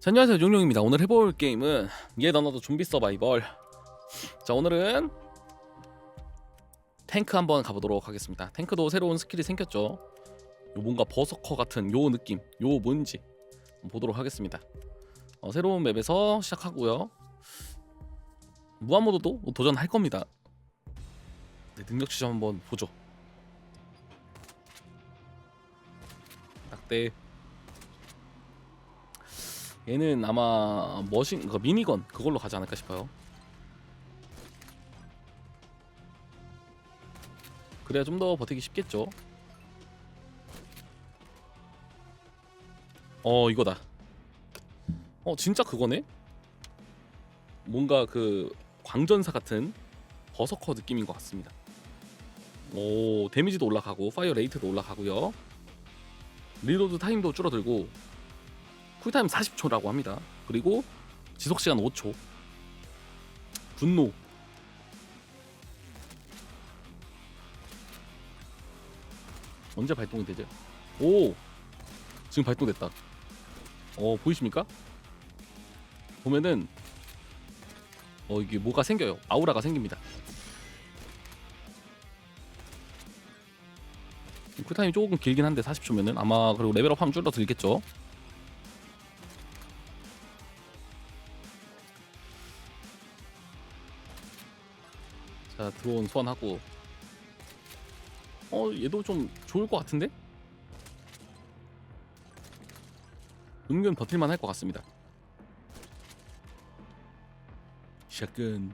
자, 안녕하세요 용용입니다. 오늘 해볼 게임은 얘 너너도 좀비 서바이벌. 자 오늘은 탱크 한번 가보도록 하겠습니다. 탱크도 새로운 스킬이 생겼죠? 요 뭔가 버서커 같은 요 느낌 요 뭔지 보도록 하겠습니다. 어, 새로운 맵에서 시작하고요. 무한모드도 도전할 겁니다. 네, 능력치 좀 한번 보죠. 딱대 얘는 아마 머신 그 미니건 그걸로 가지 않을까 싶어요. 그래야 좀 더 버티기 쉽겠죠. 어 이거다. 어 진짜 그거네. 뭔가 그 광전사 같은 버서커 느낌인 것 같습니다. 오 데미지도 올라가고 파이어 레이트도 올라가고요. 리로드 타임도 줄어들고 쿨타임 40초라고 합니다. 그리고 지속 시간 5초. 분노. 언제 발동이 되죠? 오, 지금 발동됐다. 어 보이십니까? 보면은 어 이게 뭐가 생겨요. 아우라가 생깁니다. 쿨타임이 조금 길긴 한데 40초면은 아마 그리고 레벨업 하면 줄어들겠죠. 자 드론 소환하고. 어 얘도 좀 좋을 것 같은데? 은근 버틸만 할 것 같습니다. 샷건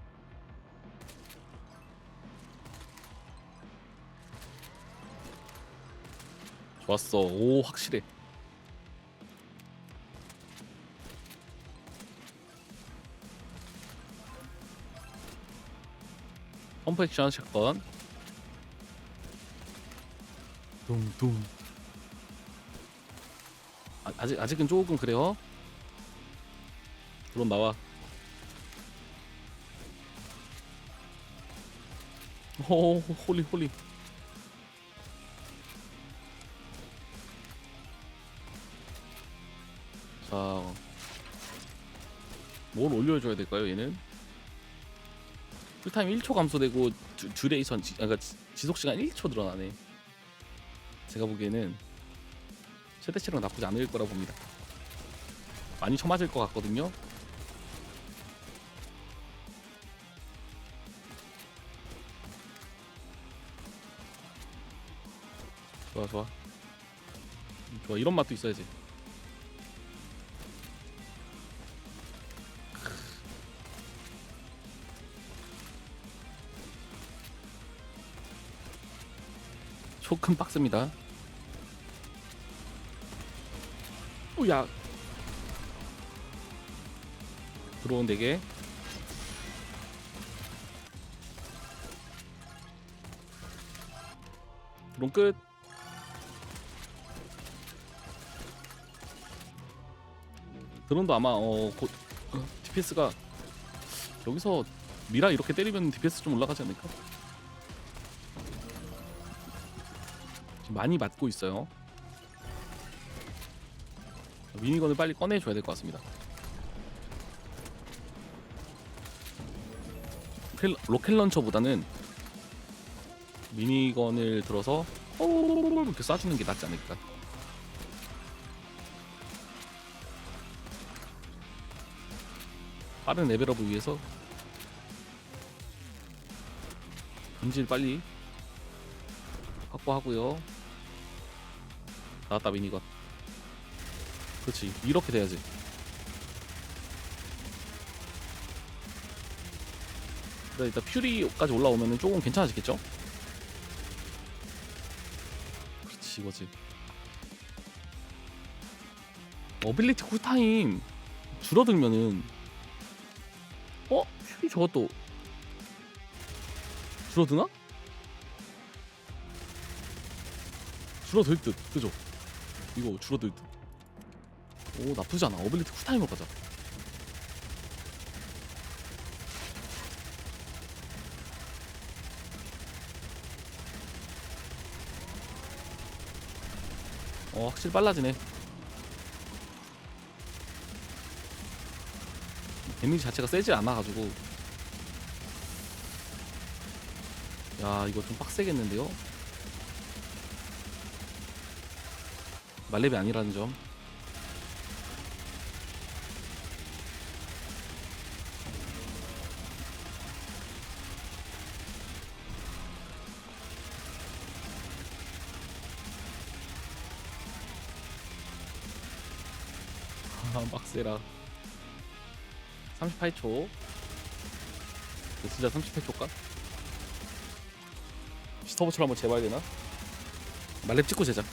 좋았어. 오 확실해 펌프 액션 샷건. 둥둥. 아, 아직 아직은 조금 그래요? 드론 나와. 오 홀리 홀리. 자 뭘 올려줘야 될까요 얘는 쿨타임 1초 감소되고 듀, 듀레이션 지, 아, 그러니까 지- 지속 시간 1초 늘어나네. 제가 보기에는 최대치랑 나쁘지 않을 거라 봅니다. 많이 쳐맞을 것 같거든요. 좋아 좋아 좋아 이런 맛도 있어야지. 조금 빡습니다. 오야 들어온 4개 드론 끝 드론도 아마 어, 곧 어, DPS가 여기서 미라 이렇게 때리면 DPS 좀 올라가지 않을까? 많이 맞고 있어요. 미니건을 빨리 꺼내줘야 될 것 같습니다. 로켓, 런처보다는 미니건을 들어서 이렇게 쏴주는 게 낫지 않을까. 빠른 레벨업을 위해서 본질 빨리 확보하고요. 나왔다 미니건. 그렇지 이렇게 돼야지. 그래 일단 퓨리까지 올라오면은 조금 괜찮아지겠죠? 그렇지 이거지. 어빌리티 쿨타임 줄어들면은 어? 퓨리 저것도 줄어드나? 줄어들 듯 그죠? 이거 줄어들 듯. 오 나쁘지 않아. 어빌리티 쿨타임으로 가자. 어 확실히 빨라지네. 데미지 자체가 세지 않아가지고 야 이거 좀 빡세겠는데요? 말렙이 아니라는 점아 빡세라 38초 진짜 38초일까? 스터버처럼 한번 재봐야 되나? 말렙 찍고 제작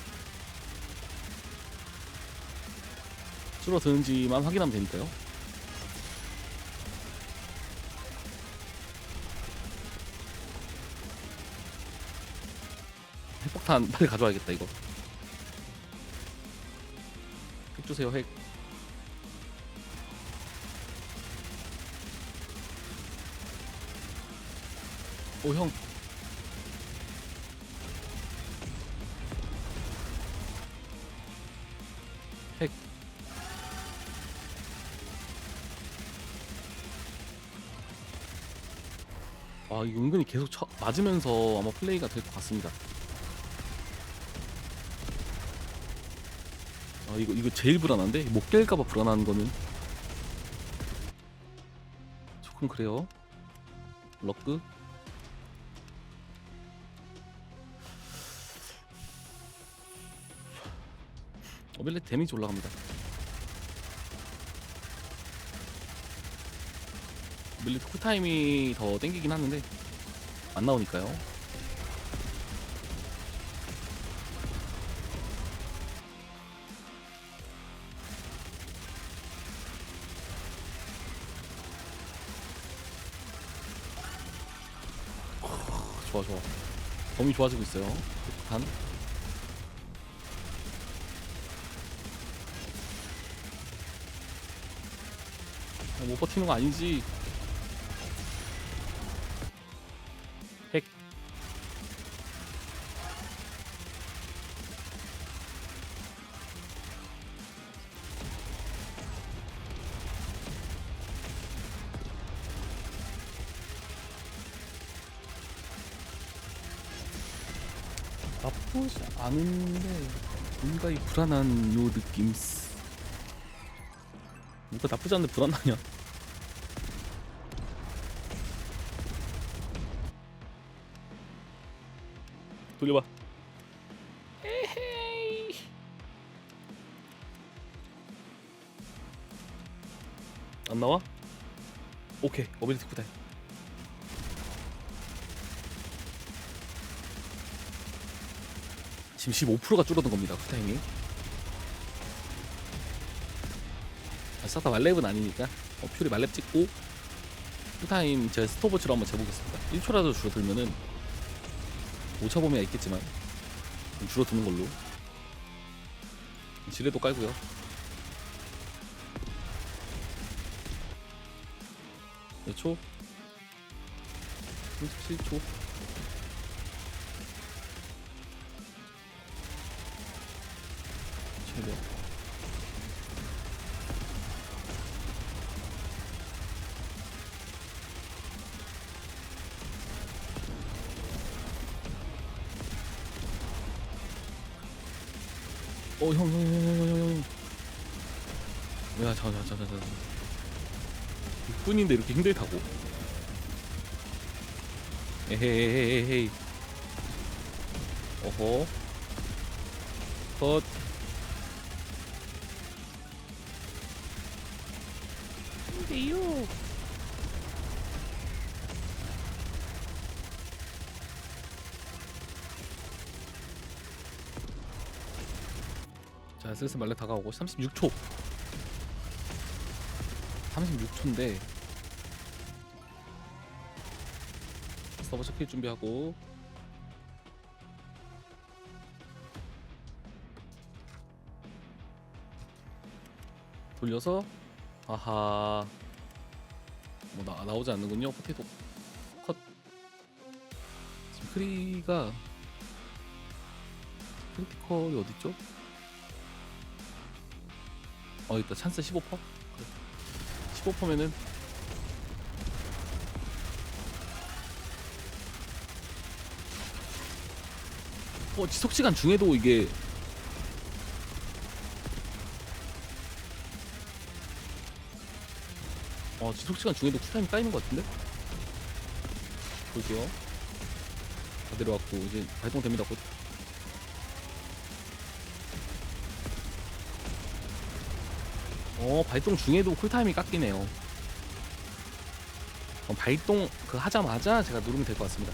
줄어드는지만 확인하면 되니까요. 핵폭탄 빨리 가져와야겠다 이거. 핵 주세요 핵. 오, 형. 아, 이거 은근히 계속 쳐, 맞으면서 아마 플레이가 될 것 같습니다. 아, 이거, 이거 제일 불안한데? 못 깰까봐 불안한 거는. 조금 그래요. 럭크. 어빌렛 데미지 올라갑니다. 밀리트 쿨타임이 더 땡기긴 하는데 안 나오니까요. 좋아 좋아. 범위 좋아지고 있어요. 폭탄. 아, 못 버티는 거 아니지. 않은데 뭔가 이 불안한 요 느낌. 뭔가 나쁘지 않은데 불안하냐? 돌려봐. 안 나와? 오케이 어빌리티 쿠다 지금 15%가 줄어든 겁니다 쿠타임이. 아, 싸다 말렙은 아니니까 어, 퓨리 말렙 찍고 쿠타임 제가 스톱워치로 한번 재보겠습니다. 1초라도 줄어들면은 오차 범위가 있겠지만 좀 줄어드는 걸로 지뢰도 깔고요 몇 초? 37초 최대 어, 형, 형, 형, 형, 형, 형, 형. 야, 잠깐, 잠깐, 잠깐, 잠깐. 6분인데 이렇게 힘들다고? 에헤헤헤헤. 어허. 컷. 자, 슬슬 말레 다가오고 36초. 36초인데. 서버 체크 준비하고. 돌려서 아하. 뭐 나, 나오지 않는군요 포테이토. 컷. 지금 크리가 크리티컬이 어딨죠? 어 있다. 찬스 15% 15%면은 어 지속 시간 중에도 이게 어 지속 시간 중에도 쿨타임 까이는 것 같은데? 볼게요. 다 내려왔고 이제 발동됩니다 곧. 어 발동 중에도 쿨타임이 깎이네요. 어, 발동 그 하자마자 제가 누르면 될 것 같습니다.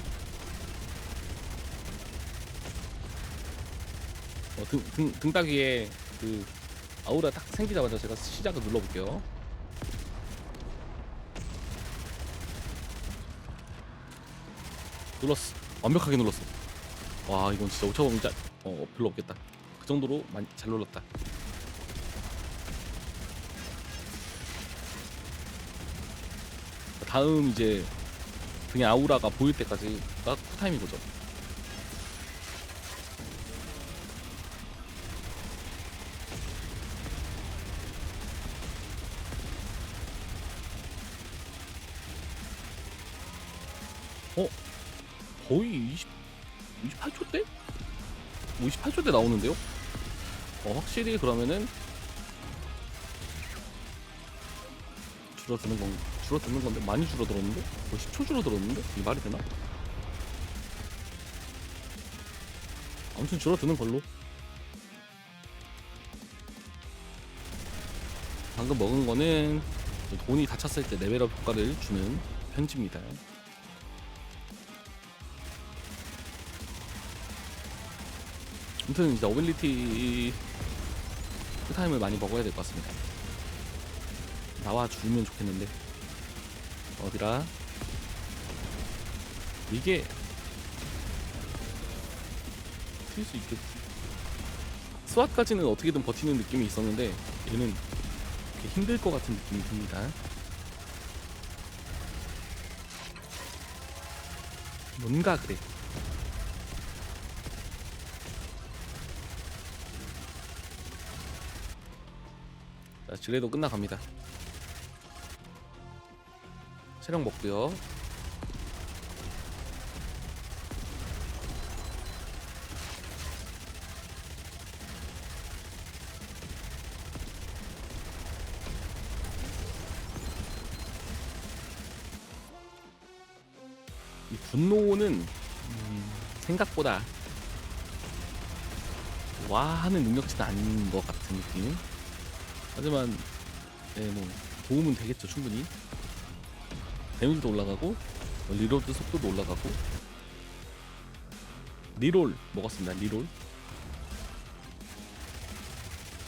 어, 등, 등, 등따기에 그 아우라 딱 생기자마자 제가 시작을 눌러볼게요. 눌렀어. 완벽하게 눌렀어. 와 이건 진짜 오차범위 짜 어, 별로 없겠다. 그 정도로 많이 잘 눌렀다. 다음 이제 등에 아우라가 보일 때까지가 쿨타임인 거죠. 어? 거의 20, 28초 때? 58초 때 나오는데요? 어, 확실히 그러면은 줄어드는 건 줄어드는 건데 많이 줄어들었는데? 거의 10초 줄어들었는데? 이 말이 되나? 아무튼 줄어드는 걸로 방금 먹은 거는 돈이 다 찼을 때 레벨업 효과를 주는 편지입니다 아무튼 이제 어빌리티 타임을 많이 먹어야 될 것 같습니다 나와 주면 좋겠는데 어디라? 이게 튈 수 있겠지? 스왓까지는 어떻게든 버티는 느낌이 있었는데 얘는 이렇게 힘들 것 같은 느낌이 듭니다. 뭔가 그래. 자, 지뢰도 끝나갑니다. 체력 먹고요. 이 분노는 음, 생각보다 와 하는 능력치는 아닌 것 같은 느낌. 하지만 네, 뭐 도움은 되겠죠 충분히 데미지도 올라가고 어, 리로드 속도도 올라가고. 리롤 먹었습니다 리롤.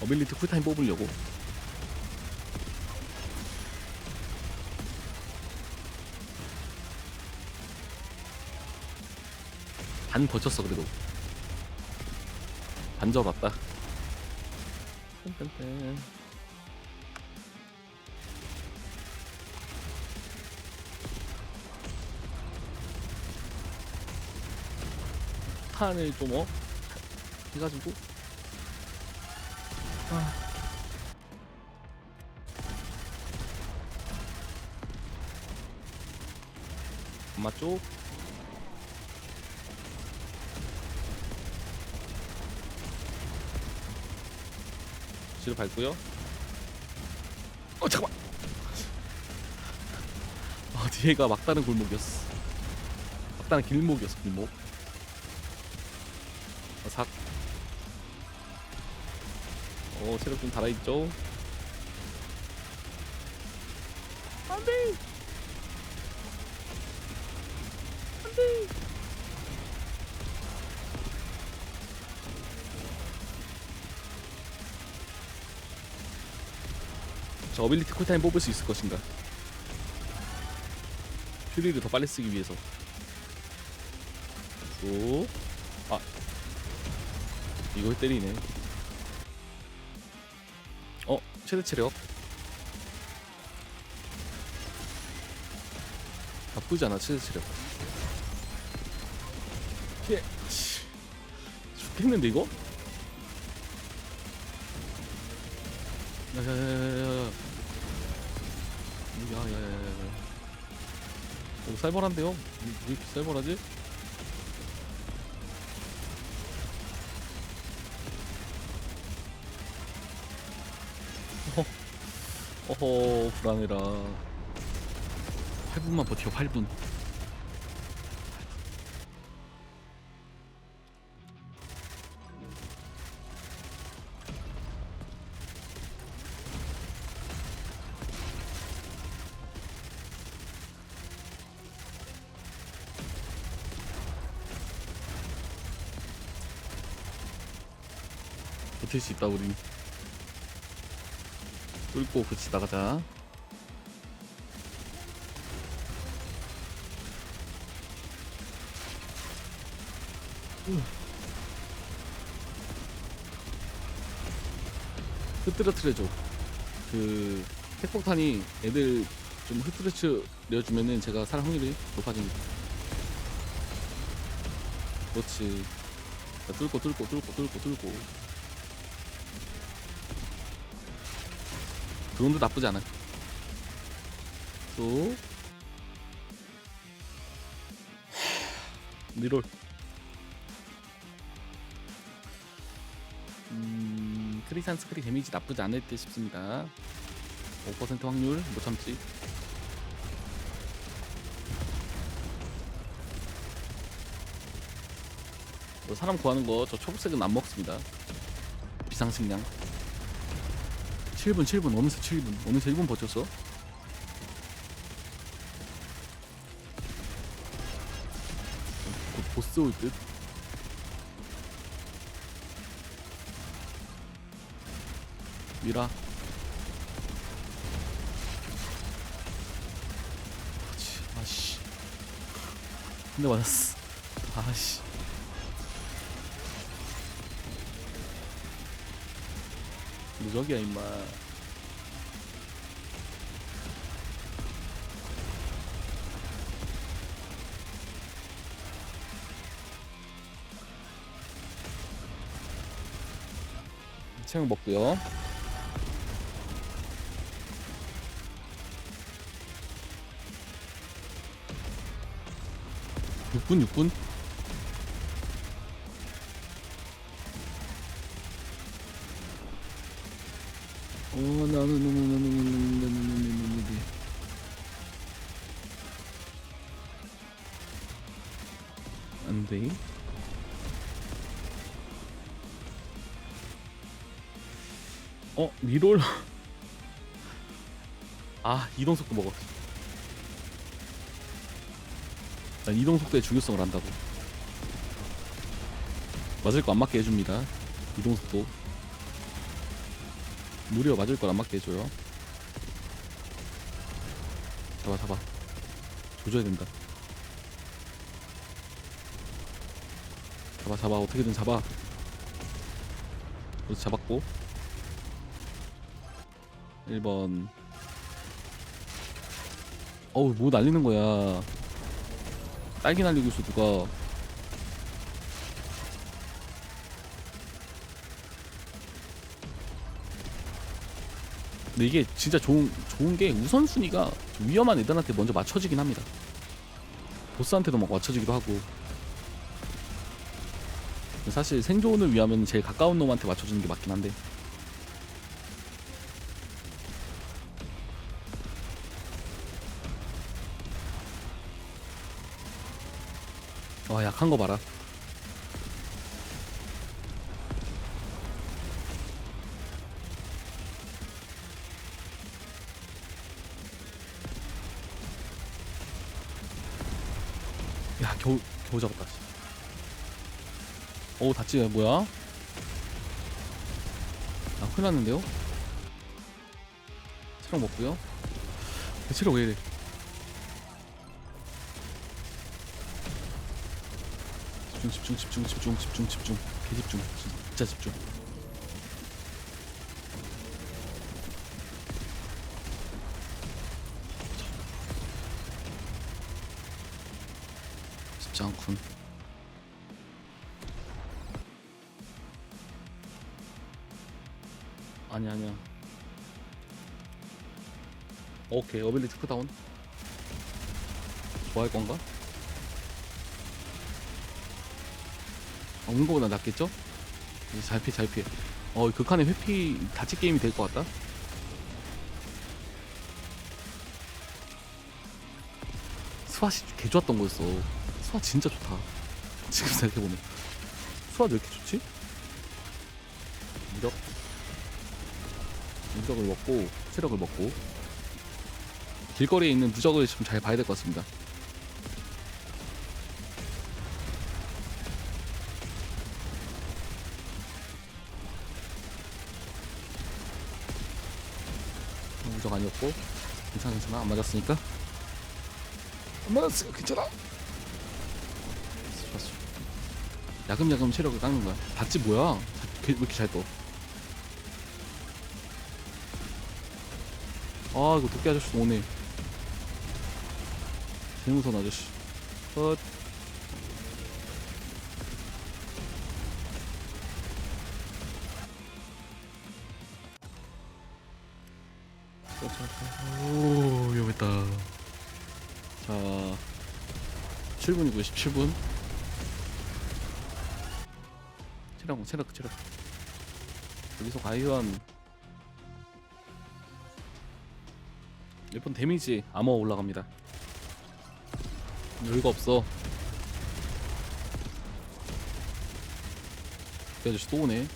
어빌리티 쿨타임 뽑으려고. 반 버텼어 그래도. 왔다. 딴딴딴. 탄을 좀 어? 해가지고. 아. 엄마 쪽. 뒤로 밟고요. 어 잠깐만. 아 뒤에가 막다른 골목이었어. 막다른 길목이었어 길목. 어, 삭. 어, 체력 좀 달아있죠? 안 돼! 안 돼! 저 어빌리티 쿨타임 뽑을 수 있을 것인가? 퓨리를 더 빨리 쓰기 위해서. 쭉. 아, 이걸 때리네. 어, 최대 체력. 나쁘지 않아, 최대 체력. 치. 죽겠는데, 이거? 야야야야야야. 야야야야야. 오, 살벌한데요? 왜 이렇게 살벌하지? 어허 불안해라 8분만 버텨 8분. 버틸 수 있다 우린 뚫고 그치 나가자. 흐트러트려줘. 그 핵폭탄이 애들 좀 흐트러트려주면은 제가 살 확률이 높아집니다. 그렇지. 자, 뚫고 뚫고 뚫고 뚫고 뚫고 드론도 나쁘지 않아 또. 리롤. 음, 크리산 스크리 데미지 나쁘지 않을 듯 싶습니다. 5% 확률 못 참지. 뭐 사람 구하는 거 저 초록색은 안 먹습니다. 비상식량 7분 7분 어느새 7분 어느새 1분 버텼어. 곧 보스 올듯. 미라. 아씨. 근데 맞았어. 아씨 무적이야 임마. 체육 먹고요. 육분육분 이동 속도 먹었어. 난 이동 속도의 중요성을 안다고. 맞을 거 안 맞게 해줍니다. 이동 속도. 무려 맞을 걸 안 맞게 해줘요. 잡아 잡아. 조져야 된다. 잡아 잡아 어떻게든 잡아. 그래서 잡았고. 1번. 어우 뭐 날리는 거야. 딸기 날리고 있어 누가. 근데 이게 진짜 좋은 좋은 게 우선순위가 좀 위험한 애들한테 먼저 맞춰지긴 합니다. 보스한테도 막 맞춰지기도 하고. 사실 생존을 위하면 제일 가까운 놈한테 맞춰주는 게 맞긴 한데. 와 약한 거 봐라. 야 겨우 겨우 잡았다. 씨. 오 다찌 뭐야? 아 큰일 났는데요? 체력 먹고요. 야, 체력 왜 이래? 집중 집중 집중 집중 집중 집중 개 집중 진짜 집중. 쉽지 않군. 아니 아니야. 오케이 어빌리티 크다운. 좋아할 건가? 없는 거보다 낫겠죠? 네, 잘 피해 잘 피해. 어 극한의 회피 다치 게임이 될 것 같다. 스왓이 개 좋았던 거였어. 스왓 진짜 좋다. 지금 생각해보면. 스왓 왜 이렇게 좋지? 무적. 무적을 먹고 체력을 먹고. 길거리에 있는 무적을 좀 잘 봐야 될 것 같습니다. 아니었고 괜찮아 괜찮아 안 맞았으니까? 안 맞았으니까 괜찮아. 좋았어 야금야금 체력을 깎는 거야. 봤지 뭐야? 왜 이렇게 잘 떠? 아 이거 도끼 아저씨 오네. 무서운 아저씨. 컷 오 위험했다. 자 7분이고요 17분. 체력 체력 체력 여기서 과연 몇 번 데미지 아머 올라갑니다. 여유가 없어. 이 아저씨 또 오네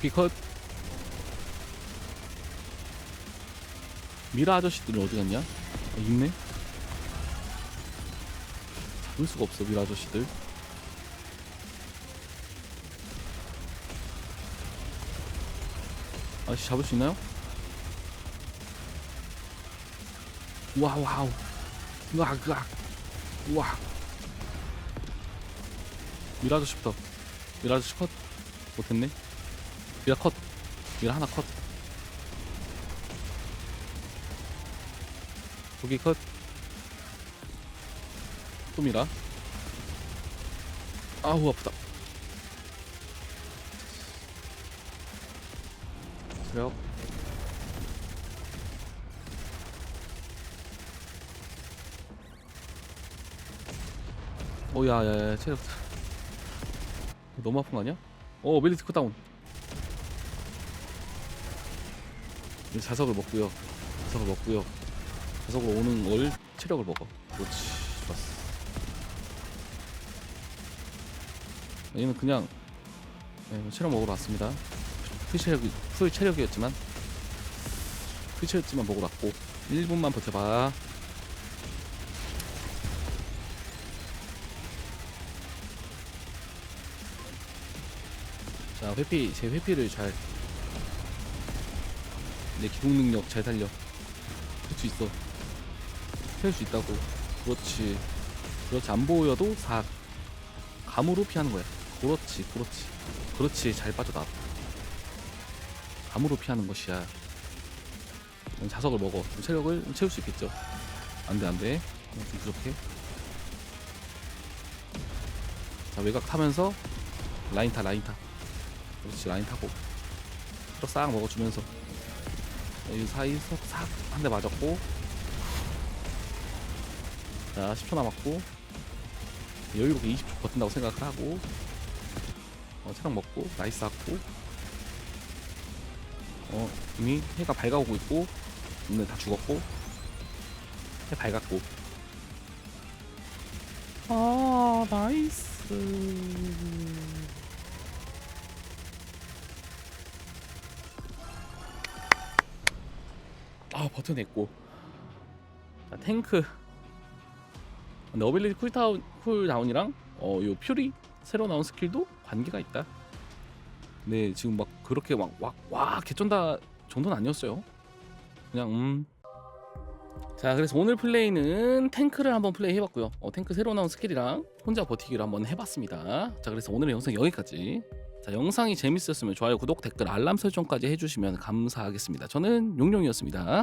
피컷. 미라 아저씨들은 어디 갔냐? 아, 있네? 잡을 수가 없어 미라 아저씨들. 아저씨 잡을 수 있나요? 와우 와우. 으악 으악. 우와. 미라 아저씨부터. 미라 아저씨 컷. 못했네 미라 컷. 미라 하나 컷. 여기 컷 또 미라. 아우 아프다. 체력 오야야야 체력. 너무 아픈 거 아니야? 오 멜리트 컷다운 이제 자석을 먹고요. 자석을 먹고요. 자석으로 오는 걸 체력을 먹어. 그렇지. 좋았어. 얘는 그냥 네, 체력 먹으러 왔습니다. 풀 체력이 풀 체력이었지만 풀 체력지만 먹으러 왔고 1분만 버텨봐. 자 회피 제 회피를 잘 내 기동 능력 잘 살려. 할 수 있어. 할수 있다고. 그렇지. 그렇지. 안 보여도 사 감으로 피하는 거야. 그렇지 그렇지. 그렇지 잘 빠져나왔다 감으로 피하는 것이야. 넌 자석을 먹어. 체력을 채울 수 있겠죠? 안 돼 안돼. 어, 좀 부족해. 자 외곽 타면서 라인 타 라인 타. 그렇지 라인 타고. 트럭 싹 먹어주면서 이 사이에서 싹한 대 맞았고. 자 10초 남았고. 여유롭게 20초 버틴다고 생각을 하고. 어, 체력 먹고 나이스 하고. 어 이미 해가 밝아오고 있고 오늘 다 죽었고 해 밝았고. 아 나이스 아 버텨냈고 자 탱크 근데 어빌리티 쿨다운 쿨다운이랑 어 요 퓨리 새로 나온 스킬도 관계가 있다. 네 지금 막 그렇게 막와와 개쩐다 정도는 아니었어요. 그냥 음. 자 그래서 오늘 플레이는 탱크를 한번 플레이 해봤고요. 어, 탱크 새로 나온 스킬이랑 혼자 버티기를 한번 해봤습니다. 자 그래서 오늘의 영상 여기까지. 자 영상이 재밌었으면 좋아요, 구독, 댓글, 알람 설정까지 해주시면 감사하겠습니다. 저는 용용이었습니다.